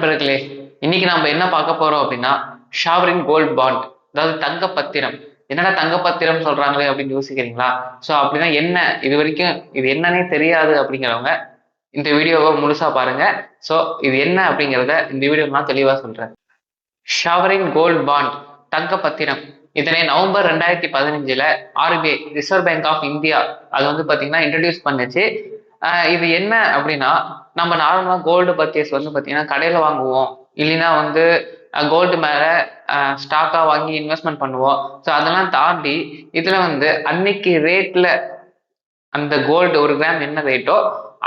நண்பர்களே இன்னைக்கு நம்ம என்ன பார்க்க போறோம் அப்படின்னா ஷாவரின் கோல்ட் பாண்ட் அதாவது தங்க பத்திரம் என்னடா தங்க பத்திரம் சொல்றாங்களே அப்படின்னு யோசிக்கிறீங்களா? ஸோ அப்படின்னா என்ன? இது வரைக்கும் இது என்னன்னே தெரியாது அப்படிங்கிறவங்க இந்த வீடியோவை முழுசா பாருங்க. ஸோ இது என்ன அப்படிங்கிறத இந்த வீடியோ நான் தெளிவா சொல்றேன். ஷாவரின் கோல்ட் பாண்ட் தங்க பத்திரம் இதனை நவம்பர் ரெண்டாயிரத்தி பதினஞ்சுல RBI reserve bank of India அது வந்து பாத்தீங்கன்னா இன்ட்ரடியூஸ் பண்ணுச்சு. இது என்ன அப்படின்னா நம்ம நார்மலாக கோல்டு பர்ச்சேஸ் வந்து பாத்தீங்கன்னா கடையில் வாங்குவோம். இல்லைன்னா வந்து கோல்டு மேலே ஸ்டாக்காக வாங்கி இன்வெஸ்ட்மெண்ட் பண்ணுவோம். ஸோ அதெல்லாம் தாண்டி இதில் வந்து அன்னைக்கு ரேட்டில் அந்த கோல்டு ஒரு கிராம் என்ன ரேட்டோ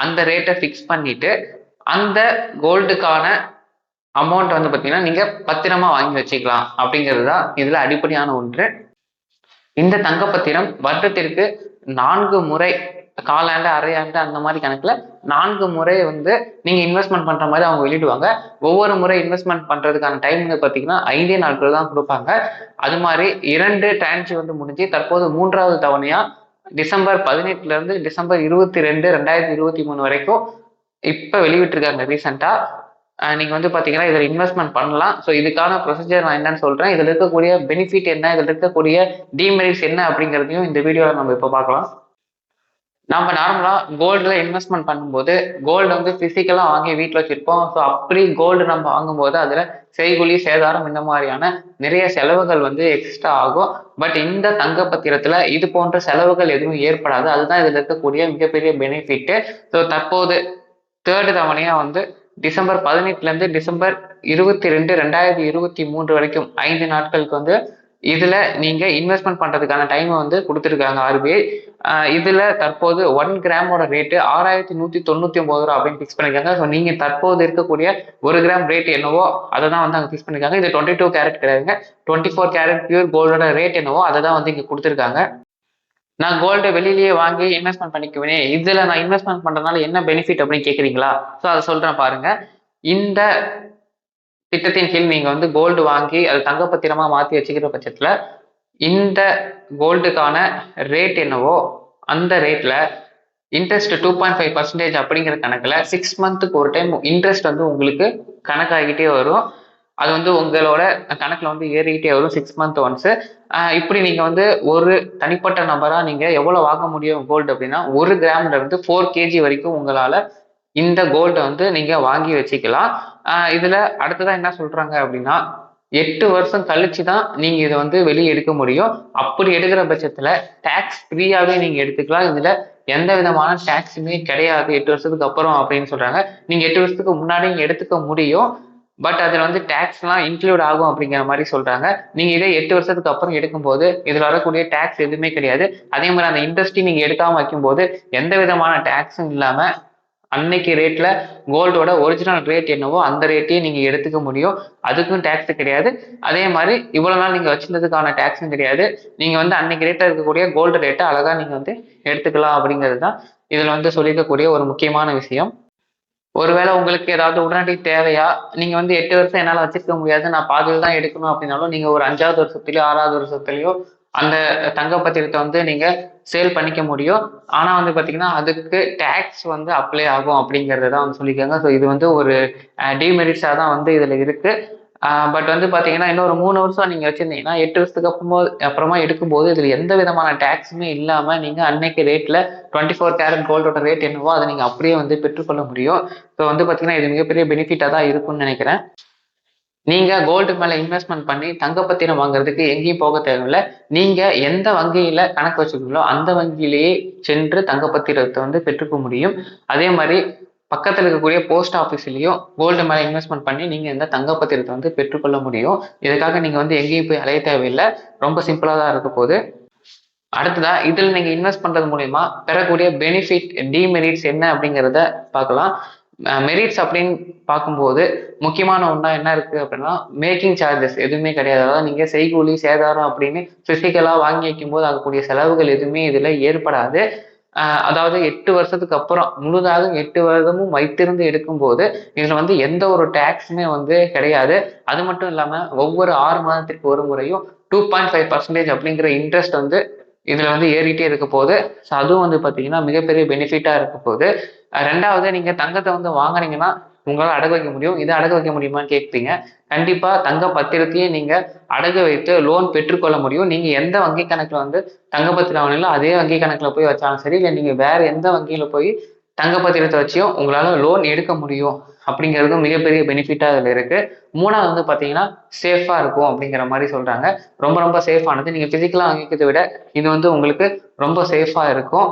அந்த ரேட்டை ஃபிக்ஸ் பண்ணிட்டு அந்த கோல்டுக்கான அமௌண்ட் வந்து பார்த்தீங்கன்னா நீங்கள் பத்திரமா வாங்கி வச்சுக்கலாம். அப்படிங்கிறது தான் இதில் அடிப்படையான ஒன்று. இந்த தங்கப்பத்திரம் வருடத்திற்கு நான்கு முறை காலாண்டு அரையாண்டு அந்த மாதிரி கணக்குல நான்கு முறை வந்து நீங்க இன்வெஸ்ட்மெண்ட் பண்ற மாதிரி அவங்க வெளியிடுவாங்க. ஒவ்வொரு முறை இன்வெஸ்ட்மெண்ட் பண்றதுக்கான டைமிங் பார்த்தீங்கன்னா பாத்தீங்கன்னா ஐந்தே நாட்கள் தான் கொடுப்பாங்க. அது மாதிரி இரண்டு டிரான்சி வந்து முடிஞ்சு தற்போது மூன்றாவது தவணையா டிசம்பர் பதினெட்டுல இருந்து டிசம்பர் இருபத்தி ரெண்டு ரெண்டாயிரத்தி இருபத்தி மூணு வரைக்கும் இப்ப வெளிவிட்டிருக்காங்க ரீசெண்டா நீங்க வந்து பாத்தீங்கன்னா இதுல இன்வெஸ்ட்மெண்ட் பண்ணலாம். ஸோ இதுக்கான ப்ரொசீஜர் நான் என்னன்னு சொல்றேன். இதுல இருக்கக்கூடிய பெனிஃபிட் என்ன? இதுல இருக்கக்கூடிய டிமெரிட்ஸ் என்ன அப்படிங்கிறதையும் இந்த வீடியோவில் நம்ம இப்போ பார்க்கலாம். நம்ம நார்மலாக கோல்டில் இன்வெஸ்ட்மெண்ட் பண்ணும்போது கோல்டு வந்து பிசிக்கலா வாங்கி வீட்டில் வச்சிருப்போம். ஸோ அப்படி கோல்டு நம்ம வாங்கும்போது அதில் செய்குலி சேதாரம் இந்த மாதிரியான நிறைய செலவுகள் வந்து எக்ஸ்ட்ரா ஆகும். பட் இந்த தங்க பத்திரத்தில் இது போன்ற செலவுகள் எதுவும் ஏற்படாது. அதுதான் இதில் இருக்கக்கூடிய மிகப்பெரிய பெனிஃபிட் ஸோ தற்போது தேர்டு தவணையாக வந்து டிசம்பர் பதினெட்டுலேருந்து டிசம்பர் இருபத்தி ரெண்டு ரெண்டாயிரத்தி இருபத்தி மூன்று வரைக்கும் ஐந்து நாட்களுக்கு வந்து இதில் நீங்கள் இன்வெஸ்ட்மெண்ட் பண்ணுறதுக்கான டைமை வந்து கொடுத்துருக்காங்க ஆர்பிஐ இதில் தற்போது ஒன் கிராமோட ரேட்டு ஆறாயிரத்தி நூற்றி தொண்ணூற்றி ஒம்பது ரூபா அப்படின்னு ஃபிக்ஸ் பண்ணிருக்காங்க. ஸோ நீங்கள் தற்போது இருக்கக்கூடிய ஒரு கிராம் ரேட் என்னவோ அதை தான் வந்து அங்கே ஃபிக்ஸ் பண்ணிருக்காங்க. இது டுவெண்ட்டி டூ கேரட் கிடையாதுங்க. டுவெண்ட்டி ஃபோர் கேரட் பியூர் கோல்டோட ரேட் என்னவோ அதை தான் வந்து இங்கே கொடுத்துருக்காங்க. நான் கோல்டு வெளியிலேயே வாங்கி இன்வெஸ்ட்மெண்ட் பண்ணிக்குவேனே இதில் நான் இன்வெஸ்ட்மெண்ட் பண்ணுறதுனால என்ன பெனிஃபிட் அப்படின்னு கேட்குறீங்களா ஸோ அதை சொல்கிறேன் பாருங்கள் இந்த திட்டத்தின் கீழ் நீங்க வந்து கோல்டு வாங்கி அது தங்கப்பத்திரமா மாத்தி வச்சுக்கிற பட்சத்துல இந்த கோல்டுக்கான ரேட் என்னவோ அந்த ரேட்ல interest two point five percentage அப்படிங்கிற கணக்குல சிக்ஸ் மந்த்துக்கு ஒரு டைம் இன்ட்ரெஸ்ட் வந்து உங்களுக்கு கணக்காகிட்டே வரும். அது வந்து உங்களோட கணக்குல வந்து ஏறிக்கிட்டே வரும் சிக்ஸ் மந்த் ஒன்ஸ் இப்படி நீங்க வந்து ஒரு தனிப்பட்ட நபரா நீங்க எவ்வளவு வாங்க முடியும் கோல்டு அப்படின்னா ஒரு கிராம்ல இருந்து ஃபோர் கேஜி வரைக்கும் உங்களால இந்த கோல்டை வந்து நீங்க வாங்கி வச்சுக்கலாம். இதுல அடுத்ததான் என்ன சொல்றாங்க அப்படின்னா எட்டு வருஷம் கழிச்சு தான் நீங்க இதை வந்து வெளியே எடுக்க முடியும். அப்படி எடுக்கிற பட்சத்துல டேக்ஸ் ஃப்ரீயாவே நீங்க எடுத்துக்கலாம். இதுல எந்த விதமான டேக்ஸுமே கிடையாது. எட்டு வருஷத்துக்கு அப்புறம் அப்படின்னு சொல்றாங்க. நீங்க எட்டு வருஷத்துக்கு முன்னாடி எடுத்துக்க முடியும். பட் அதுல வந்து டேக்ஸ்லாம் இன்க்ளூட் ஆகும் அப்படிங்கிற மாதிரி சொல்றாங்க. நீங்க இதே எட்டு வருஷத்துக்கு அப்புறம் எடுக்கும்போது இதுல வரக்கூடிய டேக்ஸ் எதுவுமே கிடையாது. அதே மாதிரி அந்த இண்டஸ்ட்ரி நீங்க எடுக்காம வைக்கும்போது எந்த விதமான டேக்ஸும் இல்லாம அன்னைக்கு ரேட்ல கோல்டோட ஒரிஜினல் ரேட் என்னவோ அந்த ரேட்டையும் நீங்க எடுத்துக்க முடியும். அதுக்கும் டேக்ஸ் கிடையாது. அதே மாதிரி இவ்வளவு நாள் நீங்க வச்சிருந்ததுக்கான டேக்ஸும் கிடையாது. நீங்க வந்து அன்னைக்கு ரேட்ல இருக்கக்கூடிய கோல்டு ரேட்டை அழகா நீங்க வந்து எடுத்துக்கலாம் அப்படிங்கிறது தான் இதுல வந்து சொல்லிக்கக்கூடிய ஒரு முக்கியமான விஷயம். ஒருவேளை உங்களுக்கு ஏதாவது உடனடி தேவையா? நீங்க வந்து எட்டு வருஷம் என்னால வச்சிருக்க முடியாது. நான் பாதியில் தான் எடுக்கணும் அப்படின்னாலும் நீங்க ஒரு அஞ்சாவது வருஷத்துலயோ ஆறாவது வருஷத்துலயோ அந்த தங்க பத்திரத்தை வந்து நீங்க சேல் பண்ணிக்க முடியும். ஆனால் வந்து பார்த்தீங்கன்னா அதுக்கு டேக்ஸ் வந்து அப்ளை ஆகும் அப்படிங்கிறத தான் வந்து சொல்லியிருக்காங்க ஸோ இது வந்து ஒரு டிமெரிட்ஸாக தான் வந்து இதில் இருக்குது பட் வந்து பாத்தீங்கன்னா இன்னொரு மூணு வருஷம் நீங்கள் வச்சுருந்தீங்கன்னா எட்டு வருஷத்துக்கு அப்புறமா அப்புறமா எடுக்கும்போது இதில் எந்த விதமான டேக்ஸுமே இல்லாமல் நீங்கள் அன்னைக்கு ரேட்டில் டுவெண்ட்டி ஃபோர் கேரட் கோல்டோட ரேட் என்னவோ அதை நீங்கள் அப்படியே வந்து பெற்றுக்கொள்ள முடியும். ஸோ வந்து பார்த்தீங்கன்னா இது மிகப்பெரிய பெனிஃபிட்டாக தான் இருக்கும்னு நினைக்கிறேன். நீங்க கோல்டு மேல இன்வெஸ்ட்மெண்ட் பண்ணி தங்கப்பத்திரம் வாங்குறதுக்கு எங்கேயும் போக தேவையில்லை. நீங்க எந்த வங்கியில கணக்கு வச்சுக்கீங்களோ அந்த வங்கியிலேயே சென்று தங்க பத்திரத்தை வந்து பெற்றுக்க முடியும். அதே மாதிரி பக்கத்துல இருக்கக்கூடிய போஸ்ட் ஆஃபீஸ்லயும் கோல்டு மேல இன்வெஸ்ட்மெண்ட் பண்ணி நீங்க இந்த தங்க பத்திரத்தை வந்து பெற்றுக்கொள்ள முடியும். இதுக்காக நீங்க வந்து எங்கேயும் போய் அலைய தேவையில்லை. ரொம்ப சிம்பிளா தான் இருக்க போகுது. அடுத்ததா இதுல நீங்க இன்வெஸ்ட் பண்றது மூலயமா பெறக்கூடிய பெனிஃபிட் டிமெரிட்ஸ் என்ன அப்படிங்கிறத பார்க்கலாம். மெரிட்ஸ் அப்படின்னு பார்க்கும்போது முக்கியமான ஒன்றா என்ன இருக்கு அப்படின்னா மேக்கிங் சார்ஜஸ் எதுவுமே கிடையாது. அதாவது நீங்க செய்கூலி சேதாரம் அப்படின்னு பிசிக்கலா வாங்கி வைக்கும்போது ஆகக்கூடிய செலவுகள் எதுவுமே இதுல ஏற்படாது. அதாவது எட்டு வருஷத்துக்கு அப்புறம் முழுதாக எட்டு வருடமும் வைத்திருந்து எடுக்கும்போது இதுல வந்து எந்த ஒரு டேக்ஸுமே வந்து கிடையாது. அது மட்டும் இல்லாம ஒவ்வொரு ஆறு மாதத்திற்கு ஒரு முறையும் டூ பாயிண்ட் ஃபைவ் பர்சன்டேஜ் அப்படிங்கிற இன்ட்ரெஸ்ட் வந்து இதுல வந்து ஏறிட்டே இருக்க போகுது. ஸோ அதுவும் வந்து பாத்தீங்கன்னா மிகப்பெரிய பெனிஃபிட்டா இருக்க போகுது. ரெண்டாவது நீங்க தங்கத்தை வந்து வாங்குறீங்கன்னா உங்களால் அடகு வைக்க முடியும். இதை அடகு வைக்க முடியுமான்னு கேட்பீங்க கண்டிப்பா தங்க பத்திரத்தையே நீங்க அடகு வைத்து லோன் பெற்றுக்கொள்ள முடியும். நீங்க எந்த வங்கி கணக்குல வந்து தங்க பத்திரம் வாங்கினாலும் அதே வங்கி கணக்குல போய் வச்சாலும் சரி இல்லை நீங்க வேற எந்த வங்கியில போய் தங்க பத்திரத்தை வச்சியும் உங்களால லோன் எடுக்க முடியும் அப்படிங்கிறதும் மிகப்பெரிய பெனிஃபிட்டாக அதில் இருக்கு. மூணாவது வந்து பார்த்தீங்கன்னா சேஃபாக இருக்கும் அப்படிங்கிற மாதிரி சொல்றாங்க. ரொம்ப ரொம்ப சேஃபானது நீங்க ஃபிசிக்கலாக வாங்கிக்கிறத விட இது வந்து உங்களுக்கு ரொம்ப சேஃபாக இருக்கும்.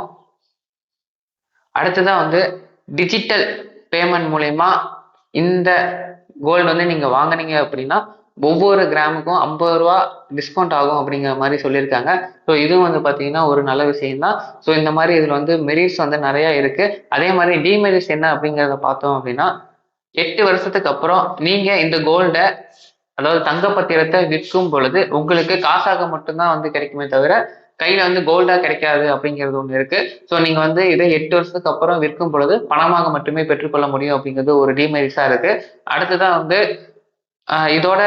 அடுத்ததான் வந்து டிஜிட்டல் பேமெண்ட் மூலயமா இந்த கோல்டு வந்து நீங்க வாங்குனீங்க அப்படின்னா ஒவ்வொரு கிராமுக்கும் ஐம்பது ரூபா டிஸ்கவுண்ட் ஆகும் அப்படிங்கிற மாதிரி சொல்லியிருக்காங்க. ஸோ இதுவும் வந்து பார்த்தீங்கன்னா ஒரு நல்ல விஷயம் தான் ஸோ இந்த மாதிரி இதில் வந்து மெரிட்ஸ் வந்து நிறையா இருக்கு. அதே மாதிரி டிமெரிட்ஸ் என்ன அப்படிங்கிறத பார்த்தோம் அப்படின்னா எட்டு வருஷத்துக்கு அப்புறம் நீங்கள் இந்த கோல்டை அதாவது தங்க பத்திரத்தை விற்கும் பொழுது உங்களுக்கு காசாக மட்டும்தான் வந்து கிடைக்குமே தவிர கையில வந்து கோல்டா கிடைக்காது அப்படிங்கிறது ஒன்று இருக்கு. ஸோ நீங்க வந்து இதை எட்டு வருஷத்துக்கு அப்புறம் விற்கும் பொழுது பணமாக மட்டுமே பெற்றுக்கொள்ள முடியும் அப்படிங்கிறது ஒரு டிமெரிட்ஸா இருக்கு. அடுத்ததான் வந்து இதோட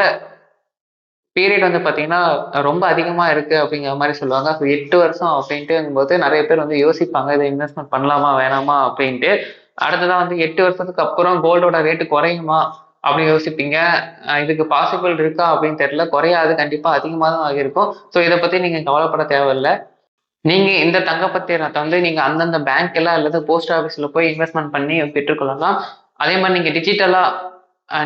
பீரியட் வந்து பார்த்தீங்கன்னா ரொம்ப அதிகமாக இருக்குது அப்படிங்கிற மாதிரி சொல்லுவாங்க. ஸோ எட்டு வருஷம் அப்படின்ட்டுங்கும்போது போது நிறைய பேர் வந்து யோசிப்பாங்க இதை இன்வெஸ்ட்மெண்ட் பண்ணலாமா வேணாமா அப்படின்ட்டு. அடுத்ததான் வந்து எட்டு வருஷத்துக்கு அப்புறம் கோல்டோட ரேட்டு குறையுமா அப்படின்னு யோசிப்பீங்க. இதுக்கு பாசிபிள் இருக்கா அப்படின்னு தெரியல. குறையாது கண்டிப்பாக அதிகமாக தான் ஆகியிருக்கும். ஸோ இதை பற்றி நீங்கள் கவலைப்பட தேவையில்லை. நீங்க இந்த தங்கப்பத்திரத்தை வந்து நீங்க அந்தந்த பேங்க்ல அல்லது போஸ்ட் ஆஃபீஸ்ல போய் இன்வெஸ்ட்மெண்ட் பண்ணி பெற்றுக்கொள்ளலாம். அதே மாதிரி நீங்க டிஜிட்டலா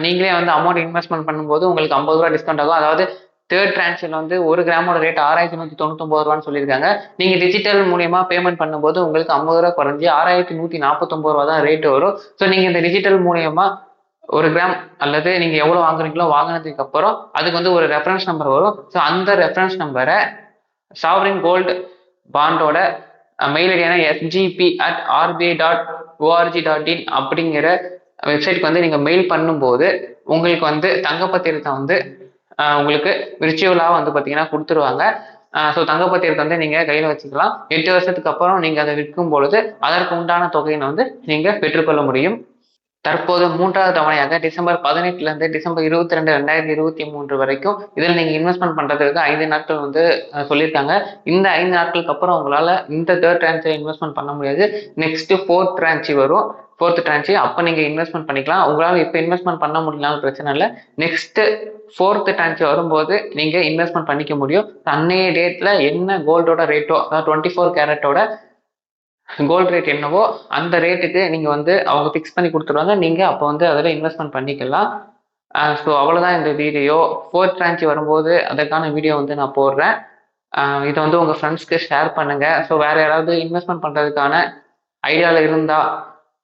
நீங்களே வந்து அமௌண்ட் இன்வெஸ்ட்மெண்ட் பண்ணும்போது உங்களுக்கு ஐம்பது ரூபா டிஸ்கவுண்ட் ஆகும். அதாவது தேர்ட் டிரான்ஷில் வந்து ஒரு கிராமோட ரேட் ஆறாயிரத்தி நூற்றி தொண்ணூத்தொம்பது ரூபான்னு சொல்லியிருக்காங்க. நீங்கள் டிஜிட்டல் மூலியமாக பேமெண்ட் பண்ணும்போது உங்களுக்கு ஐம்பது ரூபா குறைஞ்சி ஆறாயிரத்தி நூற்றி நாற்பத்தொம்பது ரூபா தான் ரேட் வரும். ஸோ நீங்கள் இந்த டிஜிட்டல் மூலியமாக ஒரு கிராம் அல்லது நீங்கள் எவ்வளோ வாங்குறீங்களோ வாங்கினதுக்கு அப்புறம் அதுக்கு வந்து ஒரு ரெஃபரன்ஸ் நம்பர் வரும். ஸோ அந்த ரெஃபரன்ஸ் நம்பரை சாவரின் கோல்டு பாண்டோட mail ஐடியான SGB at RBI dot ORG dot in அப்படிங்கிற வெப்சைட்க்கு வந்து நீங்கள் மெயில் பண்ணும்போது உங்களுக்கு வந்து தங்கப்பத்திரத்தை வந்து உங்களுக்கு விர்ச்சுவலாக வந்து பார்த்தீங்கன்னா கொடுத்துருவாங்க. ஸோ தங்கப்பத்திரத்தை வந்து நீங்கள் கையில் வச்சுக்கலாம். எட்டு வருஷத்துக்கு அப்புறம் நீங்கள் அதை விற்கும் பொழுது அதற்கு உண்டான தொகையினை வந்து நீங்கள் பெற்றுக்கொள்ள முடியும். தற்போது மூன்றாவது தவணையாக டிசம்பர் பதினெட்டுலேருந்து டிசம்பர் இருபத்தி ரெண்டு ரெண்டாயிரத்தி இருபத்தி மூன்று வரைக்கும் இதில் நீங்கள் இன்வெஸ்ட்மெண்ட் பண்ணுறதுக்கு ஐந்து நாட்கள் வந்து சொல்லியிருக்காங்க. இந்த ஐந்து நாட்களுக்கு அப்புறம் உங்களால் இந்த தேர்ட் டிரான்ச்சில் இன்வெஸ்ட்மெண்ட் பண்ண முடியாது. நெக்ஸ்ட் ஃபோர்த் ட்ரான்ச்சி வரும். ஃபோர்த் டிரான்ச்சி அப்போ நீங்கள் இன்வெஸ்ட்மெண்ட் பண்ணிக்கலாம். உங்களால் இப்போ இன்வெஸ்ட்மெண்ட் பண்ண முடியலனாலும் பிரச்சனை இல்லை. நெக்ஸ்ட்டு ஃபோர்த் டிரான்ச்சி வரும்போது நீங்கள் இன்வெஸ்ட்மெண்ட் பண்ணிக்க முடியும். அன்னைய டேட்டில் என்ன கோல்டோட ரேட்டோ அதாவது டுவெண்ட்டி ஃபோர் கேரட்டோட கோல்ட் ரேட் என்னவோ அந்த ரேட்டுக்கு நீங்கள் வந்து அவங்க ஃபிக்ஸ் பண்ணி கொடுத்துருவாங்க நீங்கள் அப்போ வந்து அதில் இன்வெஸ்ட்மெண்ட் பண்ணிக்கலாம். ஸோ அவ்வளோதான் இந்த வீடியோ ஃபோர்த் ட்ரான்ச் வரும்போது அதற்கான வீடியோ வந்து நான் போடுறேன். இதை வந்து உங்கள் ஃப்ரெண்ட்ஸ்க்கு ஷேர் பண்ணுங்கள் ஸோ வேறு யாராவது இன்வெஸ்ட்மெண்ட் பண்ணுறதுக்கான ஐடியாவில் இருந்தால்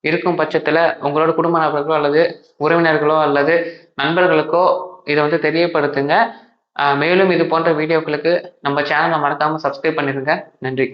இருக்கும் பட்சத்தில் உங்களோட குடும்ப நபர்களோ அல்லது உறவினர்களோ அல்லது நண்பர்களுக்கோ இதை வந்து தெரியப்படுத்துங்க. மேலும் இது போன்ற வீடியோக்களுக்கு நம்ம சேனலை மறக்காமல் சப்ஸ்கிரைப் பண்ணிடுங்க நன்றி.